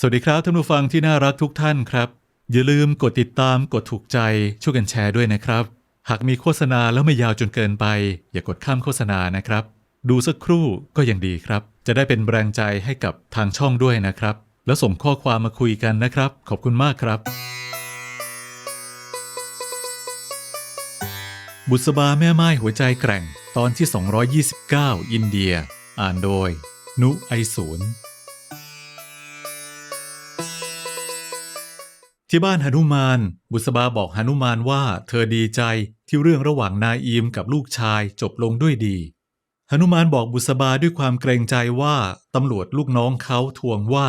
สวัสดีครับท่านผู้ฟังที่น่ารักทุกท่านครับ อย่าลืมกดติดตามกดถูกใจช่วยกันแชร์ด้วยนะครับ หากมีโฆษณาแล้วไม่ยาวจนเกินไป อย่ากดข้ามโฆษณานะครับ ดูสักครู่ก็ยังดีครับ จะได้เป็นแรงใจให้กับทางช่องด้วยนะครับ แล้วส่งข้อความมาคุยกันนะครับ ขอบคุณมากครับ บุษบาแม่ไม้หัวใจแกร่ง ตอนที่ 229 อินเดีย อ่านโดย นุไอศูนย์ ที่บ้านหนุมาน บุษบาบอกหนุมานว่าเธอดีใจที่เรื่องระหว่างนายอีมกับลูกชายจบลงด้วยดีหนุมานบอกบุษบาด้วยความเกรงใจว่าตำรวจลูกน้องเขาทวงว่า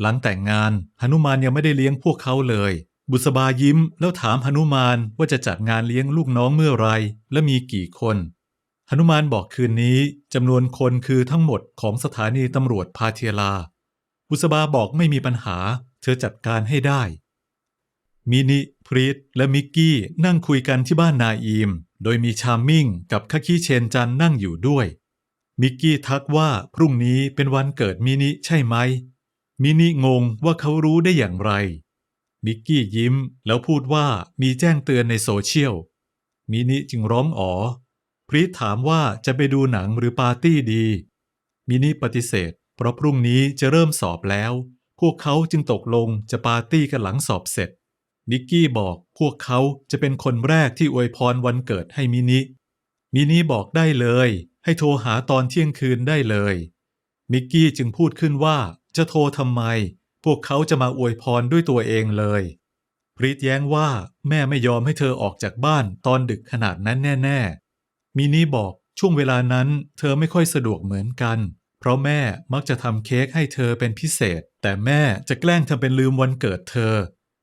หลังแต่งงานหนุมานยังไม่ได้เลี้ยงพวกเขาเลย บุษบายิ้มแล้วถามหนุมานว่าจะจัดงานเลี้ยงลูกน้องเมื่อไรและมีกี่คนหนุมานบอกคืนนี้จำนวนคนคือทั้งหมดของสถานีตำรวจพาเทียลา บุษบาบอกไม่มีปัญหา เธอจัดการให้ได้ มินิพรีตและมิกกี้นั่งคุยกันที่บ้านนายอีม โดยมีชามมิ่งกับคาคิเชนจันนั่งอยู่ด้วย มิกกี้ทักว่าพรุ่งนี้เป็นวันเกิดมินิใช่ไหม มินิงงว่าเขารู้ได้อย่างไร มิกกี้ยิ้มแล้วพูดว่ามีแจ้งเตือนในโซเชียล มินิจึงร้องอ๋อ พรีตถามว่าจะไปดูหนังหรือปาร์ตี้ดี มินิปฏิเสธ เพราะพรุ่งนี้จะเริ่มสอบแล้ว พวกเขาจึงตกลงจะปาร์ตี้กันหลังสอบเสร็จ มิกกี้บอกพวกเขาจะเป็นคนแรกที่อวยพรวันเกิดให้มินิ มินิบอกได้เลย ให้โทรหาตอนเที่ยงคืนได้เลยมิกกี้จึงพูดขึ้นว่าจะโทรทำไม พวกเขาจะมาอวยพรด้วยตัวเองเลยพรีตแย้งว่าแม่ไม่ยอมให้เธอออกจากบ้านตอนดึกขนาดนั้นแน่ ๆ มินิบอกช่วงเวลานั้นเธอไม่ค่อยสะดวกเหมือนกัน เพราะแม่มักจะทำเค้กให้เธอเป็นพิเศษ แต่แม่จะแกล้งทำเป็นลืมวันเกิดเธอ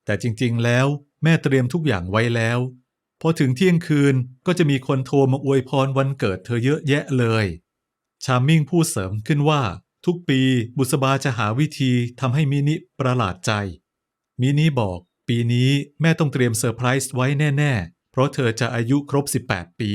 แต่จริงๆ แล้วแม่เตรียมทุกอย่างไว้แล้ว พอถึงเที่ยงคืนก็จะมีคนโทรมาอวยพรวันเกิดเธอเยอะแยะเลย ชามิ่งพูดเสริมขึ้นว่า ทุกปีบุษบาจะหาวิธีทำให้มินิประหลาดใจ มินิบอก ปีนี้แม่ต้องเตรียมเซอร์ไพรส์ไว้แน่ๆ เพราะเธอจะอายุครบ 18 ปี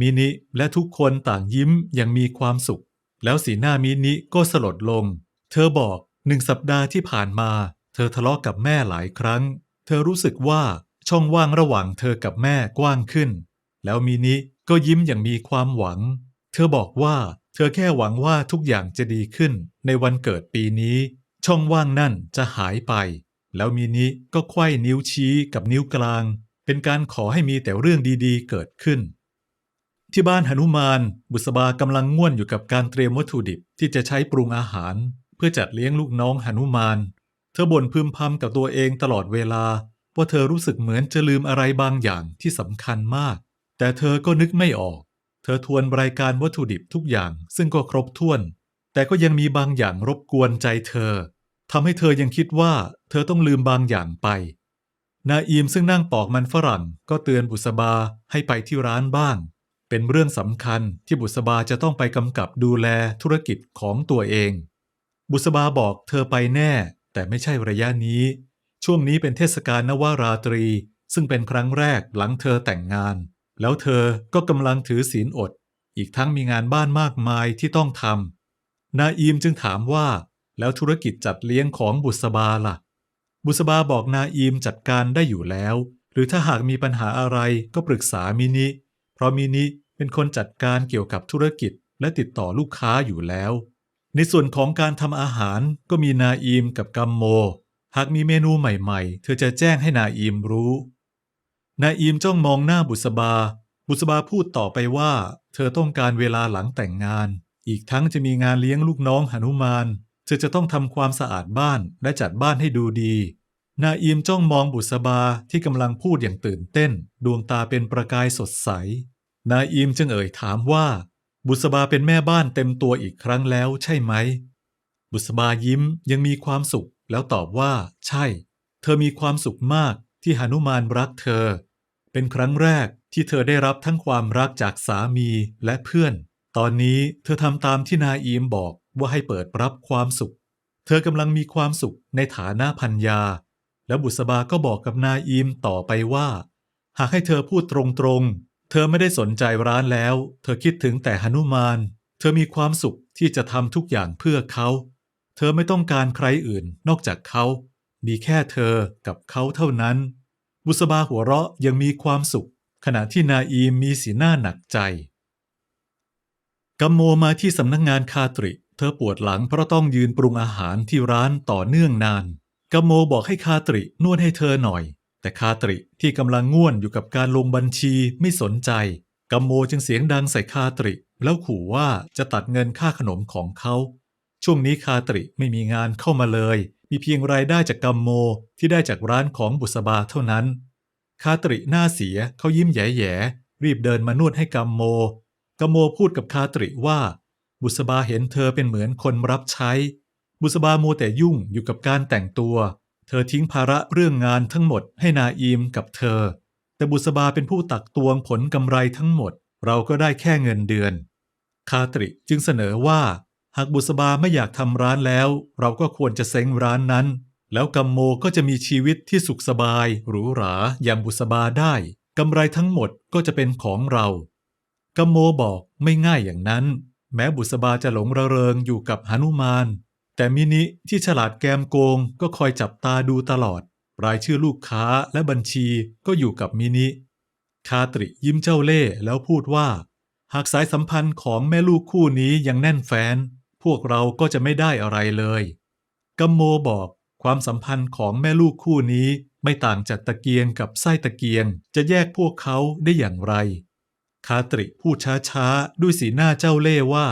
มินิและทุกคนต่างยิ้มอย่างมีความสุข แล้วสีหน้ามินิก็สลดลง เธอบอกหนึ่งสัปดาห์ที่ผ่านมา เธอทะเลาะกับแม่หลายครั้ง เธอรู้สึกว่าช่องว่างระหว่างเธอกับแม่กว้างขึ้น แล้วมินิก็ยิ้มอย่างมีความหวัง เธอบอกว่าเธอแค่หวังว่าทุกอย่างจะดีขึ้นในวันเกิดปีนี้ ช่องว่างนั่นจะหายไป แล้วมินิก็ไขว้นิ้วชี้กับนิ้วกลาง เป็นการขอให้มีแต่เรื่องดีๆ เกิดขึ้น ที่บ้านหนุมาน บุษบากำลังง่วนอยู่กับการเตรียมวัตถุดิบที่จะใช้ปรุงอาหาร เพื่อจัดเลี้ยงลูกน้องหนุมาน เธอบ่นพึมพำกับตัวเองตลอดเวลา ว่าเธอรู้สึกเหมือนจะลืมอะไรบางอย่างที่สำคัญมาก แต่เธอก็นึกไม่ออก เธอทวนรายการวัตถุดิบทุกอย่าง ซึ่งก็ครบถ้วน แต่ก็ยังมีบางอย่างรบกวนใจเธอทำให้เธอยังคิดว่า เธอต้องลืมบางอย่างไป นาอีมซึ่งนั่งปอกมันฝรั่งก็เตือนบุษบาให้ไปที่ร้านบ้าง เป็นเรื่องสำคัญที่บุษบาจะต้องไปกำกับดูแลธุรกิจของตัวเอง บุษบาบอกเธอไปแน่ แต่ไม่ใช่ระยะนี้ ช่วงนี้เป็นเทศกาลนวราตรี ซึ่งเป็นครั้งแรกหลังเธอแต่งงาน แล้วเธอก็กำลังถือศีลอด อีกทั้งมีงานบ้านมากมายที่ต้องทำนาอีมจึงถามว่า แล้วธุรกิจจัดเลี้ยงของบุษบาล่ะ บุษบาบอกนาอีมจัดการได้อยู่แล้ว หรือถ้าหากมีปัญหาอะไรก็ปรึกษามินิ เพราะมินิเป็นคนจัดการเกี่ยวกับธุรกิจและติดต่อลูกค้าอยู่แล้ว ในส่วนของการทำอาหารก็มีนาอีมกับกัมโม หากมีเมนูใหม่ๆ เธอจะแจ้งให้นาอีมรู้ นาอีมจ้องมองหน้าบุษบา บุษบาพูดต่อไปว่า เธอต้องการเวลาหลังแต่งงาน อีกทั้งจะมีงานเลี้ยงลูกน้องหนุมาน เธอจะต้องทำความสะอาดบ้านและจัดบ้านให้ดูดี นาอีมจ้องมองบุษบาที่กำลังพูดอย่างตื่นเต้น ดวงตาเป็นประกายสดใส นาอีมจึงเอ่ยถามว่า บุษบาเป็นแม่บ้านเต็มตัวอีกครั้งแล้วใช่ไหม บุษบายิ้มยังมีความสุขแล้วตอบว่า ใช่ เธอมีความสุขมากที่หนุมานรักเธอ เป็นครั้งแรกที่เธอได้รับทั้งความรักจากสามีและเพื่อน ตอนนี้เธอทำตามที่นาอีมบอกว่าให้เปิดรับความสุข เธอกำลังมีความสุขในฐานะพันยา แล้วบุษบาก็บอกกับนาอีมต่อไปว่า หากให้เธอพูดตรงๆ เธอไม่ได้สนใจร้านแล้ว เธอคิดถึงแต่หนุมาน เธอมีความสุขที่จะทำทุกอย่างเพื่อเขา เธอไม่ต้องการใครอื่นนอกจากเขา มีแค่เธอกับเขาเท่านั้น บุษบาหัวเราะยังมีความสุข ขณะที่นาอีมมีสีหน้าหนักใจกัมโมมาที่สำนักงงานคาตริ เธอปวดหลังเพราะต้องยืนปรุงอาหารที่ร้านต่อเนื่องนานกัมโมบอกให้คาตรินวดให้เธอหน่อย แต่คาตริที่กำลังง่วนอยู่กับการลงบัญชีไม่สนใจกัมโมจึงเสียงดังใส่คาตริ แล้วขู่ว่าจะตัดเงินค่าขนมของเขา ช่วงนี้คาตริไม่มีงานเข้ามาเลย มีเพียงรายได้จากกัมโมที่ได้จากร้านของบุษบาเท่านั้น คาตริหน้าเสียเขายิ้มแย่ๆรีบเดินมานวดให้กัมโมกัมโมพูดกับคาตริว่า บุษบาเห็นเธอเป็นเหมือนคนรับใช้ บุษบาโมวแต่ยุ่งอยู่กับการแต่งตัว เธอทิ้งภาระเรื่องงานทั้งหมดให้นาอีมกับเธอ แต่บุษบาเป็นผู้ตักตวงผลกำไรทั้งหมด เราก็ได้แค่เงินเดือน คาตริจึงเสนอว่า หากบุษบาไม่อยากทำร้านแล้ว เราก็ควรจะเซ้งร้านนั้น แล้วกัมโมก็จะมีชีวิตที่สุขสบายหรูหราอย่างบุษบาได้กำไรทั้งหมดก็จะเป็นของเรากัมโมบอกไม่ง่ายอย่างนั้น แม้บุษบาจะหลงระเริงอยู่กับหนุมาน แต่มินิที่ฉลาดแกมโกงก็คอยจับตาดูตลอด รายชื่อลูกค้าและบัญชีก็อยู่กับมินิ คาตริยิ้มเจ้าเล่ห์แล้วพูดว่า หากสายสัมพันธ์ของแม่ลูกคู่นี้ยังแน่นแฟ้นพวกเราก็จะไม่ได้อะไรเลยกัมโมบอกความสัมพันธ์ของแม่ลูกคู่นี้ไม่ต่างจากตะเกียงกับไส้ตะเกียง จะแยกพวกเขาได้อย่างไร คาตริพูดช้าๆ ด้วยสีหน้าเจ้าเล่ห์ว่า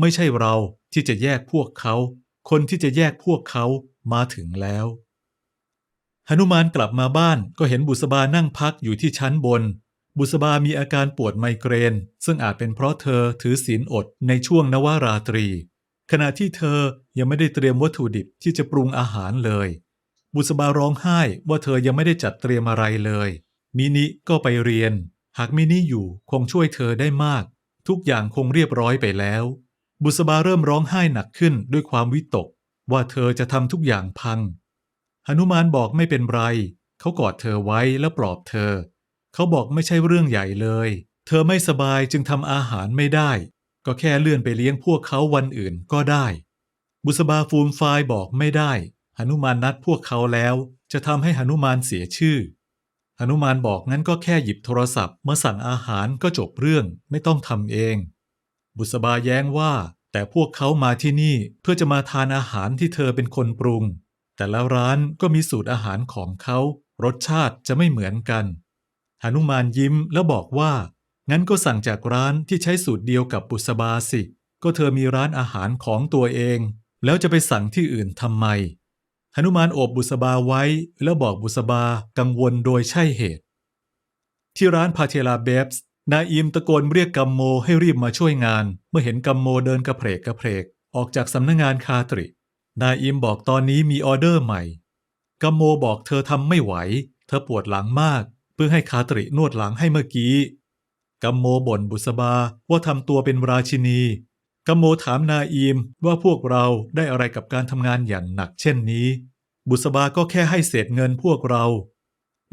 ไม่ใช่เราที่จะแยกพวกเขา คนที่จะแยกพวกเขามาถึงแล้วหนุมานกลับมาบ้านก็เห็นบุษบานั่งพักอยู่ที่ชั้นบน บุษบามีอาการปวดไมเกรน ซึ่งอาจเป็นเพราะเธอถือศีลอดในช่วงนวราตรี ขณะที่เธอยังไม่ได้เตรียมวัตถุดิบที่จะปรุงอาหารเลย บุษบาร้องไห้ว่าเธอยังไม่ได้จัดเตรียมอะไรเลย มินิก็ไปเรียน หากมินิอยู่คงช่วยเธอได้มาก ทุกอย่างคงเรียบร้อยไปแล้ว บุษบาเริ่มร้องไห้หนักขึ้นด้วยความวิตก ว่าเธอจะทำทุกอย่างพังหนุมานบอกไม่เป็นไร เขากอดเธอไว้แล้วปลอบเธอ เขาบอกไม่ใช่เรื่องใหญ่เลย เธอไม่สบายจึงทำอาหารไม่ได้ ก็แค่เลื่อนไปเลี้ยงพวกเขาวันอื่นก็ได้ บุษบาฟูมฟายบอกไม่ได้หนุมานนัดพวกเขาแล้ว จะทำให้หนุมานเสียชื่อหนุมานบอกงั้นก็แค่หยิบโทรศัพท์มาสั่งอาหารก็จบเรื่องไม่ต้องทำเอง บุษบาแย้งว่า แต่พวกเขามาที่นี่เพื่อจะมาทานอาหารที่เธอเป็นคนปรุง แต่ละร้านก็มีสูตรอาหารของเขา รสชาติจะไม่เหมือนกันหนุมานยิ้มแล้วบอกว่า งั้นก็สั่งจากร้านที่ใช้สูตรเดียวกับบุษบาสิ ก็เธอมีร้านอาหารของตัวเอง แล้วจะไปสั่งที่อื่นทำไมหนุมานโอบบุษบาไว้ แล้วบอกบุษบากังวลโดยใช่เหตุ ที่ร้านพาเทลาเบฟส์ นายอิมตะโกนเรียกกัมโมให้รีบมาช่วยงาน เมื่อเห็นกัมโมเดินกระเพกกระเพกออกจากสำนักงงานคาตริ นายอิมบอกตอนนี้มีออเดอร์ใหม่ กัมโมบอกเธอทำไม่ไหว เธอปวดหลังมาก เพื่อให้คาตรินวดหลังให้เมื่อกี้ กัมโมบ่นบุษบาว่าทำตัวเป็นราชินี กัมโมถามนายอิมว่าพวกเราได้อะไรกับการทำงานอย่างหนักเช่นนี้ บุษบาก็แค่ให้เศษเงินพวกเรา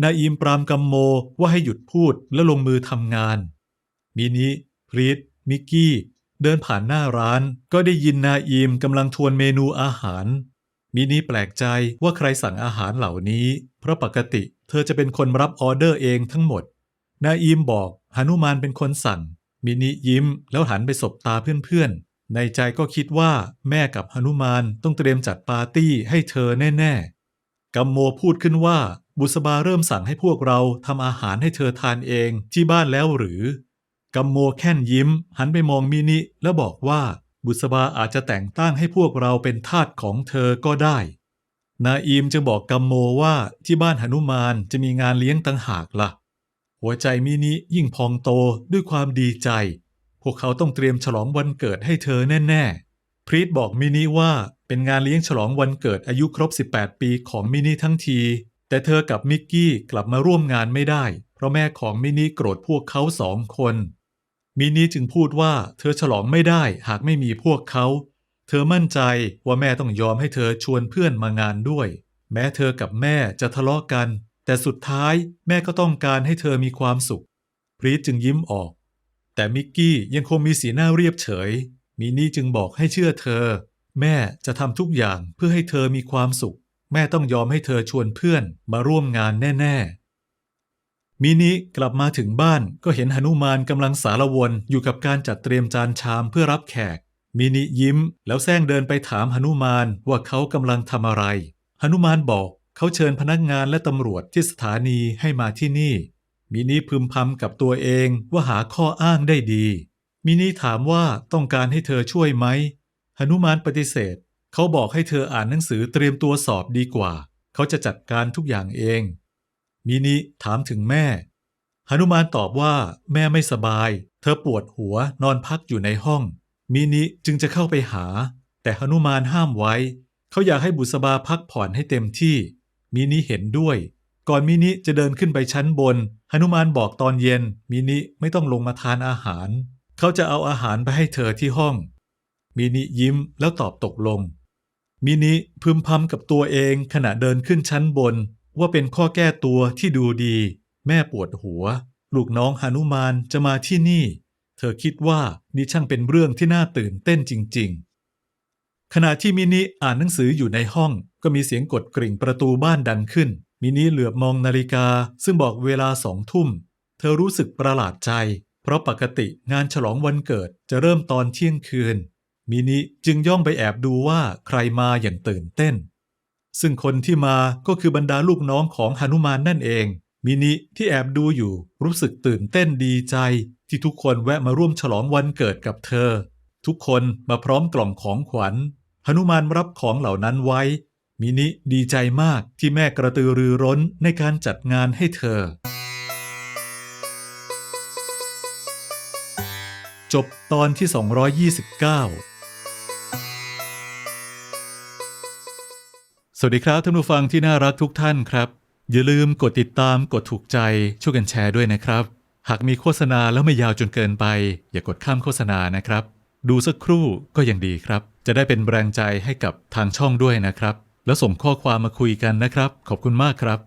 นายอิมปรามกัมโมว่าให้หยุดพูดและลงมือทำงานมินิพรีตมิกกี้ เดินผ่านหน้าร้าน ก็ได้ยินนาอิมกำลังทวนเมนูอาหาร มินิแปลกใจว่าใครสั่งอาหารเหล่านี้ เพราะปกติเธอจะเป็นคนรับออเดอร์เองทั้งหมด นาอิมบอกหนุมานเป็นคนสั่ง มินิยิ้มแล้วหันไปสบตาเพื่อนๆ ในใจก็คิดว่าแม่กับหนุมานต้องเตรียมจัดปาร์ตี้ให้เธอแน่ ๆกัมโมพูดขึ้นว่า บุษบาเริ่มสั่งให้พวกเราทำอาหารให้เธอทานเองที่บ้านแล้วหรือ กัมโมแค่นยิ้ม หันไปมองมินิแล้วบอกว่า บุษบาอาจจะแต่งตั้งให้พวกเราเป็นทาสของเธอก็ได้ นาอีมจึงบอกกัมโมว่าที่บ้านหนุมานจะมีงานเลี้ยงตั้งหากละ่ะ หัวใจมินิยิ่งพองโตด้วยความดีใจ พวกเขาต้องเตรียมฉลองวันเกิดให้เธอแน่ๆพรีตบอกมินิว่าเป็นงานเลี้ยงฉลองวันเกิดอายุครบ 18 ปีของมินิทั้งที แต่เธอกับมิกกี้กลับมาร่วมงานไม่ได้ เพราะแม่ของมินิโกรธพวกเขาสองคน มินิจึงพูดว่าเธอฉลองไม่ได้หากไม่มีพวกเขา เธอมั่นใจว่าแม่ต้องยอมให้เธอชวนเพื่อนมางานด้วย แม้เธอกับแม่จะทะเลาะกัน แต่สุดท้ายแม่ก็ต้องการให้เธอมีความสุข พรีตจึงยิ้มออก แต่มิกกี้ยังคงมีสีหน้าเรียบเฉยมินี่จึงบอกให้เชื่อเธอ แม่จะทำทุกอย่างเพื่อให้เธอมีความสุข แม่ต้องยอมให้เธอชวนเพื่อนมาร่วมงานแน่ ๆ มินิกลับมาถึงบ้านก็เห็นหนุมานกำลังสารวนอยู่กับการจัดเตรียมจานชามเพื่อรับแขก มินิยิ้ม แล้วแซงเดินไปถามหนุมานว่าเขากำลังทำอะไรหนุมานบอกเขาเชิญพนักงานและตำรวจที่สถานีให้มาที่นี่ มินิพึมพำกับตัวเองว่าหาข้ออ้างได้ดี มินิถามว่าต้องการให้เธอช่วยไหมหนุมานปฏิเสธ เขาบอกให้เธออ่านหนังสือเตรียมตัวสอบดีกว่า เขาจะจัดการทุกอย่างเอง มินิถามถึงแม่หนุมานตอบว่า แม่ไม่สบาย เธอปวดหัวนอนพักอยู่ในห้อง มินิจึงจะเข้าไปหา แต่หนุมานห้ามไว้ เขาอยากให้บุษบาพักผ่อนให้เต็มที่ มินิเห็นด้วย ก่อนมินิจะเดินขึ้นไปชั้นบนหนุมานบอกตอนเย็น มินิไม่ต้องลงมาทานอาหาร เขาจะเอาอาหารไปให้เธอที่ห้อง มินิยิ้มแล้วตอบตกลง มินิพึมพำกับตัวเองขณะเดินขึ้นชั้นบน ว่าเป็นข้อแก้ตัวที่ดูดี แม่ปวดหัว ลูกน้องหนุมานจะมาที่นี่ เธอคิดว่านี่ช่างเป็นเรื่องที่น่าตื่นเต้นจริง ๆ ขณะที่มินิอ่านหนังสืออยู่ในห้อง ก็มีเสียงกดกริ่งประตูบ้านดังขึ้น มินิเหลือบมองนาฬิกา ซึ่งบอกเวลาสองทุ่ม เธอรู้สึกประหลาดใจ เพราะปกติงานฉลองวันเกิดจะเริ่มตอนเที่ยงคืน มินิจึงย่องไปแอบดูว่าใครมาอย่างตื่นเต้น ซึ่งคนที่มาก็คือบรรดาลูกน้องของหนุมานนั่นเอง มินิที่แอบดูอยู่รู้สึกตื่นเต้นดีใจ ที่ทุกคนแวะมาร่วมฉลองวันเกิดกับเธอ ทุกคนมาพร้อมกล่องของขวัญหนุมานรับของเหล่านั้นไว้ มินิดีใจมากที่แม่กระตือรือร้นในการจัดงานให้เธอ จบตอนที่ 229 สวัสดีครับท่านผู้ฟังที่น่ารักทุกท่านครับ อย่าลืมกดติดตามกดถูกใจช่วยกันแชร์ด้วยนะครับ หากมีโฆษณาแล้วไม่ยาวจนเกินไป อย่ากดข้ามโฆษณานะครับ ดูสักครู่ก็ยังดีครับ จะได้เป็นแรงใจให้กับทางช่องด้วยนะครับ แล้วส่งข้อความมาคุยกันนะครับ ขอบคุณมากครับ